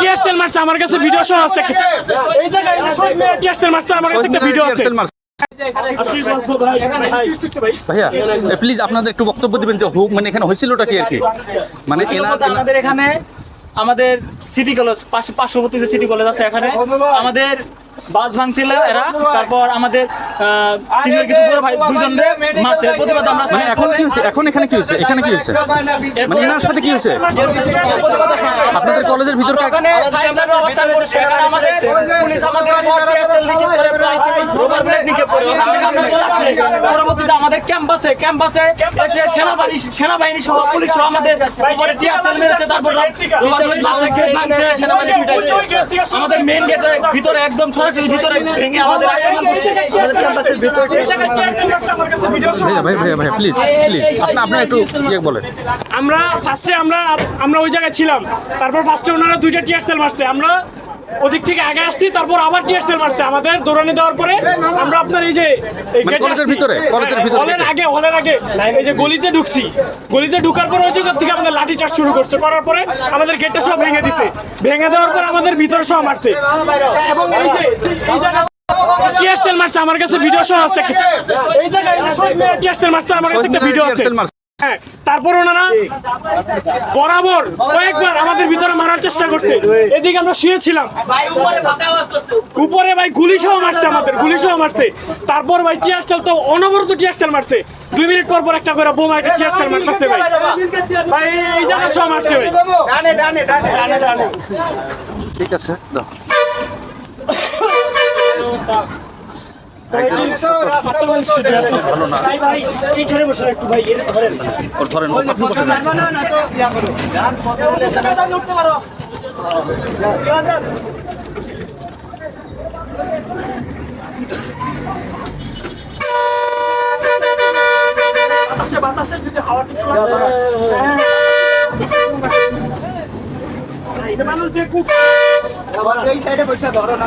Tear shell মারছে আমার কাছে ভিডিও সহ আছে। এই জায়গায় সব মেয়ে টিয়ার সেল মারছে আমার কাছে একটা ভিডিও আছে। ভাইয়া প্লিজ আপনাদের একটু বক্তব্য দিবেন যে হোক মানে এখানে হয়েছিলটা কি আর কি? মানে আমাদের এখানে আমাদের সিটি কলেজ পাশে পার্শ্ববর্তী যে সিটি কলেজ আছে এখানে আমাদের বাস ভাঙছিল এরা। তারপর আমাদের সিনিয়র কিছু বড় ভাই দুজন মারছে। প্রতিবাদ প্রতিবাদে আমরা মানে এখন কি হয়েছে? এখন এখানে কি হয়েছে? এখানে কি হয়েছে? মানে এনার সাথে কি হয়েছে? আপনাদের কলেজের ভিতর আমাদের পুলিশ আমাদের ওখান থেকে আমরা চলে আসলে। পরবর্তীতে আমাদের ক্যাম্পাসে ক্যাম্পাসে এসে সেনাবাহিনী সেনাবাহিনী সহ পুলিশ সহ আমাদের উপরে টিয়ার মেরেছে তারপর সেনাবাহিনী পিটাইছে। আমাদের মেইন গেটের ভিতরে একদম সরাসরি ভিতরে ভেঙে আমাদের আক্রমণ করছে। আমাদের ক্যাম্পাসের ভিতরে ভাইয়া ভাই ভাইয়া ভাইয়া প্লিজ প্লিজ আপনি আপনার একটু বলেন। আমরা ফার্স্টে আমরা আমরা ওই জায়গায় ছিলাম। তারপর ফার্স্টে ওনারা দুইটা টিয়ার সেল মারছে। আমরা ওদিক থেকে আগে আসছি তারপর আবার সেল মারছে। আমাদের দৌড়ানি দেওয়ার পরে আমরা আপনার এই যে মানে কলেজের ভিতরে? কলেজের ভিতরে হলের আগে হলের আগে। এই যে গলিতে ঢুকছি গলিতে ঢুকার পরে জায়গা থেকে আমাদের লাঠি চার্জ শুরু করছে। করার পরে আমাদের গেটটা সব ভেঙে দিছে। ভেঙে দেওয়ার পর আমাদের ভিতরে সব মারছে। এবং এই যে এই জায়গা সেল মারছে আমার কাছে ভিডিও সহ আছে। এই জায়গায় মেয়ে মারছে আমার কাছে একটা ভিডিও আছে। হ্যাঁ তারপর ওনারা বরাবর কয়েকবার আমাদের ভিতরে মারার চেষ্টা করছে। এদিকে আমরা শুয়েছিলাম। উপরে ভাই গুলি সহ মারছে আমাদের গুলি সহ মারছে। তারপর ভাই টিয়ার তো অনবরত টিয়ার সেল মারছে। দুই মিনিট পর পর একটা করে বোমা একটা টিয়ার সেল মারতেছে ভাই। ভাই এই জায়গা সহ মারছে ভাই। ঠিক আছে বাতাসে যদি হাওয়াটা একটু লাগে হ্যাঁ। এই মানুষ দেখুক। এই সাইডে বসে ধরো না